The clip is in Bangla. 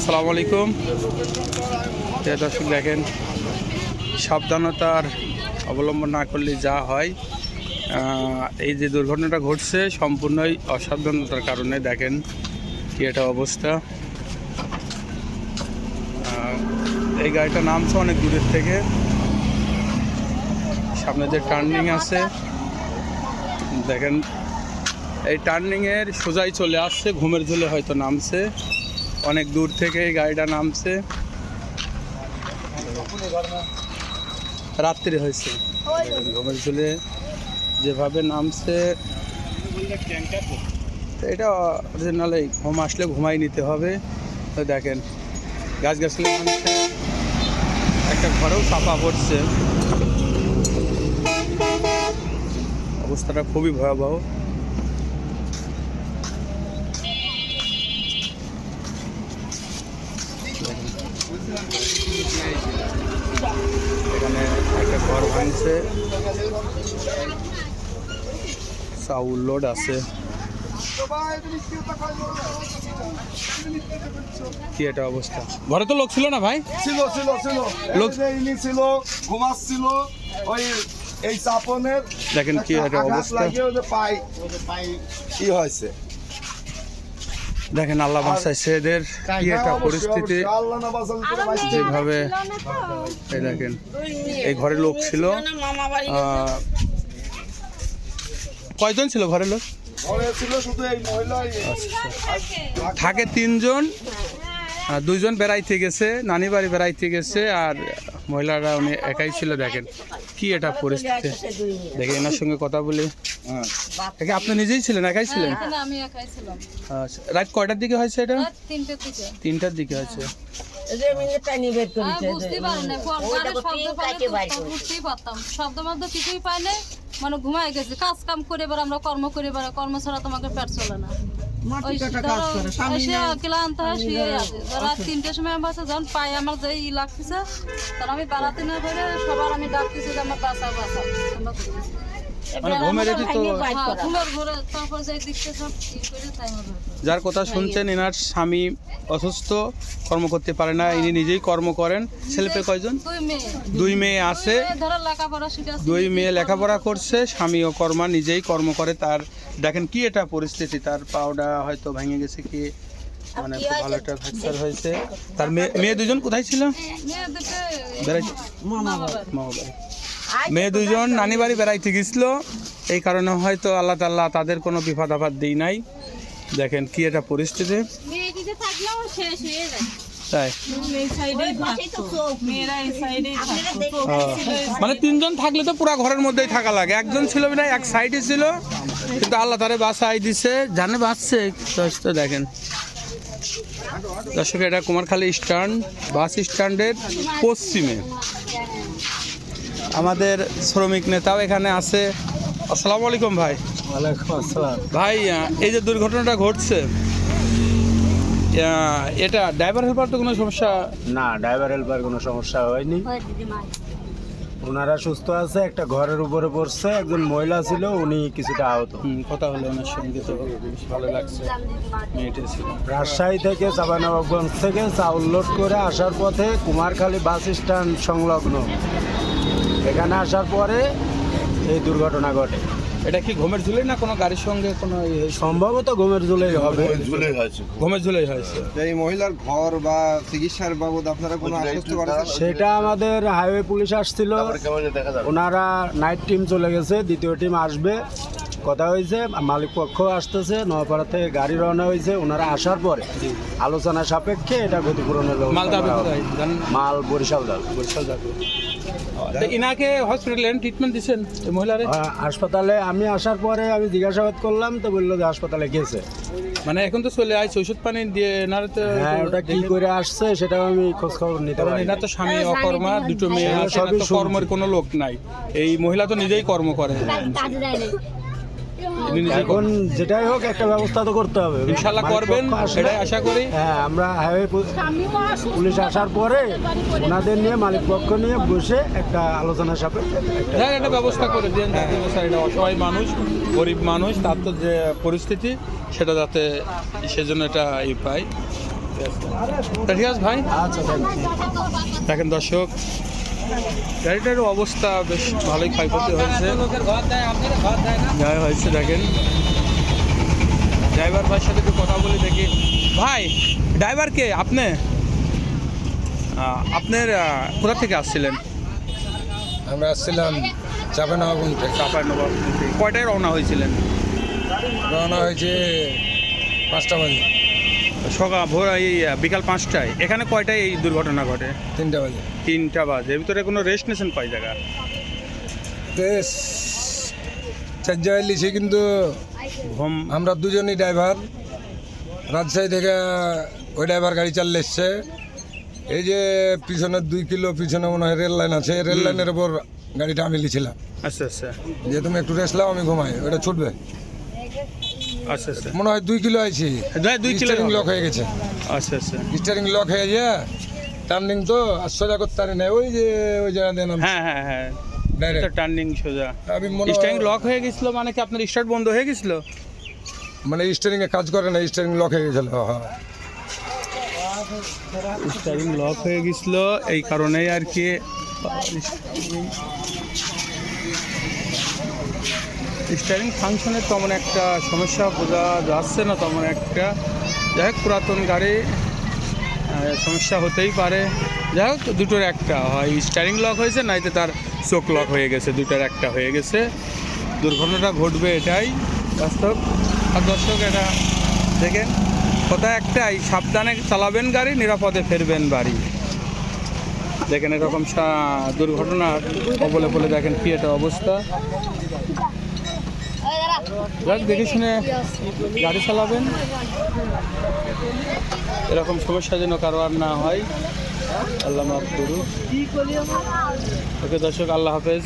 আসসালামু আলাইকুম দর্শক, দেখেন, সাবধানতার অবলম্বন না করলে যা হয় এই যে দুর্ঘটনাটা ঘটছে সম্পূর্ণই অসাবধানতার কারণে, দেখেন কি একটা অবস্থা। এই গাড়িটা নামছে অনেক দূরের থেকে। সামনে যে টার্নিং আছে, দেখেন, এই টার্নিংয়ের সোজাই চলে আসছে, ঘুমের ঝুলে হয়তো নামছে। অনেক দূর থেকে এই গাড়িটা নামছে। রাত্রি হয়েছে। ঝুলে যেভাবে নামছে এটা অরিজিনালি ঘুম আসলে ঘুমাই নিতে হবে। তো দেখেন গাছ গাছলে একটা ঘরেও চাপা পড়ছে। অবস্থাটা খুবই ভয়াবহ। এখানে একটা ঘর ভাঙছে। চাউল লোড আছে। কি এটা অবস্থা? ঘরে তো লোক ছিল না ভাই? ছিল ছিল ছিল। লোক- ইনি ছিল ঘুমাচ্ছিল ওই এই চাপনের দেখেন কি একটা অবস্থা। পাই। কি হয়েছে? দেখেন আল্লাহ বাঁচাইছে এদের কি একটা পরিস্থিতি। যেভাবে এই দেখেন এই ঘরে লোক ছিল। কয়জন ছিল ঘরের লোক? ঘরে ছিল শুধু এই মহিলা থাকে তিনজন। আর দুইজন বেড়াইতে গেছে নানি বাড়ি বেড়াইতে গেছে আর মহিলারা উনি একাই ছিল দেখেন কি এটা পরিস্থিতি। দেখে এনার সঙ্গে কথা বলি। হ্যাঁ। আপনি নিজেই ছিলেন একাই ছিলেন? আমি একাই ছিলাম। আচ্ছা রাত কয়টার দিকে হয়েছে এটা? তিনটের দিকে। হয়েছে। আমি বুঝতে পারি না কোন গাড়ির শব্দ কিছুই পাই মানে ঘুমাই গেছি। কাজ কাম করে এবার আমরা কর্ম করে এবার কর্ম ছাড়া তোমাকে পেট চলে না। ক্লান্ত হয়ে শুয়ে আছে। রাত তিনটের সময় আমার যখন পাই আমার যে ই লাগতেছে তখন আমি বেড়াতে না করে সবার আমি ডাকতেছি যে আমার করতেছি। যার কথা শুনছেন এনার স্বামী অসুস্থ কর্ম করতে পারে না ইনি নিজেই কর্ম করেন। ছেলেপে কয়জন? দুই মেয়ে। আছে। দুই মেয়ে লেখাপড়া করছে স্বামী ও কর্মা নিজেই কর্ম করে তার দেখেন কি এটা পরিস্থিতি? তার পাওটা হয়তো ভেঙে গেছে কি? মানে খুব ভালো একটা ফ্র্যাকচার হয়েছে। তার মেয়ে মেয়ে দুজন কোথায় ছিল? মেয়ে বাড়ি। মেয়ে দুজন নানি বাড়ি বেড়াইতে গেছিল। এই কারণে হয়তো আল্লাহ তাল্লাহ তাদের কোনো বিপদ আপদ দিই নাই। দেখেন কি এটা পরিস্থিতি। শেষ হয়ে যায়। তাই? ও, মানে তিনজন থাকলে তো পুরো ঘরের মধ্যেই থাকা লাগে। একজন ছিল না এক সাইডে ছিল কিন্তু আল্লাহ তারে বাসায় দিছে। জানে বাঁচছে তো দেখেন। দর্শক এটা কুমারখালী স্ট্যান্ড বাস স্ট্যান্ডের পশ্চিমে। আমাদের শ্রমিক নেতাও এখানে আছে। আসসালামু আলাইকুম ভাই। ওয়ালাইকুম আসসালাম। ভাই এই যে দুর্ঘটনাটা ঘটছে এটা ড্রাইভার হেল্পার তো কোনো সমস্যা? না ড্রাইভার হেল্পার কোনো সমস্যা হয়নি। ওনারা সুস্থ আছে একটা ঘরের উপরে পড়ছে একজন মহিলা ছিল উনি কিছুটা আহত। কথা হলো ওনার সঙ্গে তো বেশ ভালো লাগছে। মেয়েটা ছিল। রাজশাহী থেকে চাঁপানবাবগঞ্জ থেকে চাউল লোড করে আসার পথে কুমারখালী বাস স্ট্যান্ড সংলগ্ন। এখানে আসার পরে এই দুর্ঘটনা ঘটে। এটা কি ঘুমের ঝুলে না কোনো গাড়ির সঙ্গে কোনো ইয়ে হয়েছে? সম্ভবত ঘুমের ঝুলেই হবে। ঘুমের ঝুলেই হয়েছে। এই মহিলার ঘর বা চিকিৎসার বাবদ আপনারা কোনো আশ্বস্ত করেছেন? সেটা আমাদের হাইওয়ে পুলিশ আসছিল। ওনারা নাইট টিম চলে গেছে দ্বিতীয় টিম আসবে। কথা হয়েছে মালিক পক্ষ আসতেছে নয়াপাড়া থেকে গাড়ি রওনা হয়েছে ওনারা আসার পরে আলোচনা সাপেক্ষে এটা ক্ষতিপূরণের মাল বরিশাল যাবে বরিশাল যাবে ইনাকে হসপিটালে ট্রিটমেন্ট দিচ্ছেন মহিলারে? হাসপাতালে আমি আসার পরে আমি জিজ্ঞাসাবাদ করলাম তো বলল যে হাসপাতালে গেছে। মানে এখন তো চলে আসছে ওষুধ পানি দিয়ে এনার তো হ্যাঁ ওটা কি করে আসছে সেটাও আমি খোঁজ খবর নিতে পারি এনার তো স্বামী অকর্মা দুটো মেয়ে হ্যাঁ। কর্মের কোনো লোক নাই। এই মহিলা তো নিজেই কর্ম করে। এখন যেটাই হোক একটা ব্যবস্থা তো করতে হবে। ইনশাল্লাহ করবেন সেটাই আশা করি। হ্যাঁ আমরা হাইওয়ে পুলিশ আসার পরে ওনাদের নিয়ে মালিক পক্ষ নিয়ে বসে একটা আলোচনা সাপেক্ষে হ্যাঁ একটা ব্যবস্থা করে দিন যাতে স্যার এটা অসহায় মানুষ গরিব মানুষ তার তো যে পরিস্থিতি সেটা যাতে সেজন্য এটা ই পায়। ঠিক আছে ভাই। আচ্ছা দেখেন দর্শক গাড়িটার অবস্থা বেশ ভালোই ক্ষয়ক্ষতি হয়েছে। যাই হয়েছে দেখেন। ড্রাইভার ভাইয়ের সাথে একটু কথা বলি দেখি। ভাই ড্রাইভার কে? আপনি? আপনার কোথা থেকে আসছিলেন? আমরা আসছিলাম চাপানগর থেকে চাপাই নবাব থেকে। কয়টায় রওনা হয়েছিলেন? রওনা হয়েছে পাঁচটা বাজে। সকাল ভোর এই বিকাল পাঁচটায়। এখানে কয়টায় এই দুর্ঘটনা ঘটে? তিনটা বাজে। তিনটা বাজে। ভিতরে কোনো রেস্ট নেছেন কয় জায়গা? চার জায়গায় লিছি কিন্তু হোম আমরা দুজনই ড্রাইভার রাজশাহী থেকে ওই ড্রাইভার গাড়ি চালিয়ে এসছে এই যে পিছনের দুই কিলো পিছনে মনে হয় রেল লাইন আছে। রেল লাইনের ওপর গাড়িটা আমি লিছিলাম। আচ্ছা আচ্ছা। যে তুমি একটু রেস্ট লাও আমি ঘুমাই। ওটা ছুটবে। আচ্ছা আচ্ছা। মনে হয় দুই কিলো আইছি। দুই- কিলো লক হয়ে গেছে। আচ্ছা আচ্ছা। স্টারিং লক হয়ে যায় টার্নিং তো আর সোজা করতে পারি না। ওই যে ওই জায়গা দিয়ে হ্যাঁ হ্যাঁ হ্যাঁ। টার্নিং সোজা। আমি মনে স্টারিং লক হয়ে গেছিল মানে কি আপনার স্টার্ট বন্ধ হয়ে গেছিল? মানে স্টারিং এ কাজ করে না স্টারিং লক হয়ে গেছিল হ্যাঁ। স্টারিং লক হয়ে গেছিল এই কারণেই আর কি স্টারিং ফাংশনের তেমন একটা সমস্যা বোঝা যাচ্ছে না, তেমন একটা। যাই হোক, পুরাতন গাড়ি সমস্যা হতেই পারে। যাই হোক, দুটোর একটা হয়। স্টারিং লক হয়েছে, নাইতে তার চোখ লক হয়ে গেছে, দুটোর একটা হয়ে গেছে। দুর্ঘটনাটা ঘটবে এটাই। বাস্তব আর দর্শক, এটা দেখেন কথা একটাই, সাবধানে চালাবেন গাড়ি, নিরাপদে ফেরবেন বাড়ি। দেখেন এরকম সা- দুর্ঘটনার বলে বলে দেখেন কি এটা অবস্থা। যাক, দেখে শুনে গাড়ি চালাবেন। এরকম সমস্যা যেন কারও আর না হয়। আল্লাহ মাফ করুক। ওকে দর্শক, আল্লাহ হাফেজ।